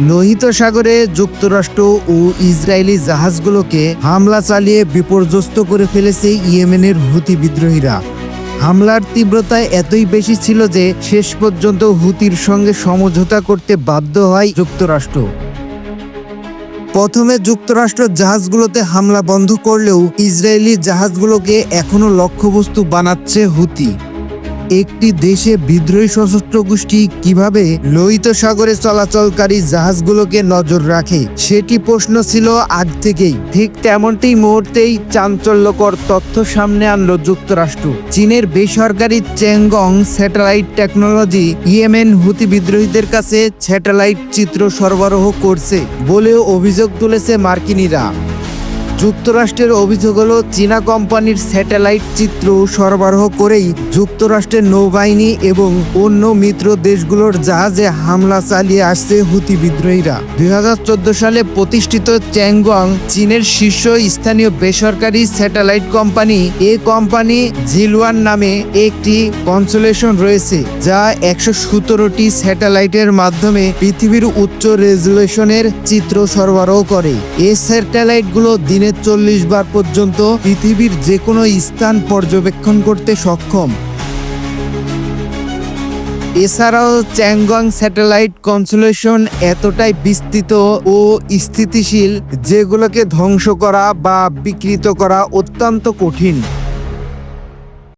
লোহিত সাগরে যুক্তরাষ্ট্র ও ইসরায়েলি জাহাজগুলোকে হামলা চালিয়ে বিপর্যস্ত করে ফেলেছে ইয়েমেনের হুতি বিদ্রোহীরা। হামলার তীব্রতা এতই বেশি ছিল যে শেষ পর্যন্ত হুতির সঙ্গে সমঝোতা করতে বাধ্য হয় যুক্তরাষ্ট্র। প্রথমে যুক্তরাষ্ট্র জাহাজগুলোতে হামলা বন্ধ করলেও ইসরায়েলি জাহাজগুলোকে এখনও লক্ষ্যবস্তু বানাচ্ছে হুতি। একটি দেশে বিদ্রোহী সশস্ত্র গোষ্ঠী কীভাবে লোহিত সাগরে চলাচলকারী জাহাজগুলোকে নজর রাখে, সেটি প্রশ্ন ছিল আগ থেকেই। ঠিক তেমনটি মুহূর্তেই চাঞ্চল্যকর তথ্য সামনে আনলো যুক্তরাষ্ট্র। চীনের বেসরকারি Changguang satellite technology Yemen Houthi বিদ্রোহীদের কাছে স্যাটেলাইট চিত্র সরবরাহ করছে বলেও অভিযোগ তুলেছে মার্কিনীরা। যুক্তরাষ্ট্রের অভিযোগ হলো, চীনা কোম্পানির স্যাটেলাইট চিত্র সরবরাহ করেই যুক্তরাষ্ট্রের নৌবাহিনী এবং অন্য মিত্র দেশগুলোর জাহাজে হামলা চালিয়ে আসছে হুতি বিদ্রোহীরা। দুই হাজার চোদ্দ সালে প্রতিষ্ঠিত চ্যাংগং চীনের শীর্ষ স্থানীয় বেসরকারি স্যাটেলাইট কোম্পানি, এ কোম্পানি জিলওয়ান নামে একটি কনসোলেশন রয়েছে, যা একশো সতেরোটি স্যাটেলাইটের মাধ্যমে পৃথিবীর উচ্চ রেজুলেশনের চিত্র সরবরাহ করে। এই স্যাটেলাইটগুলো দিনে চল্লিশ বার পর্যন্ত পৃথিবীর যে কোনো স্থান পর্যবেক্ষণ করতে সক্ষম। এছাড়াও চ্যাংগং স্যাটেলাইট কনসুলেশন এতটাই বিস্তৃত ও স্থিতিশীল, যেগুলোকে ধ্বংস করা বা বিকৃত করা অত্যন্ত কঠিন।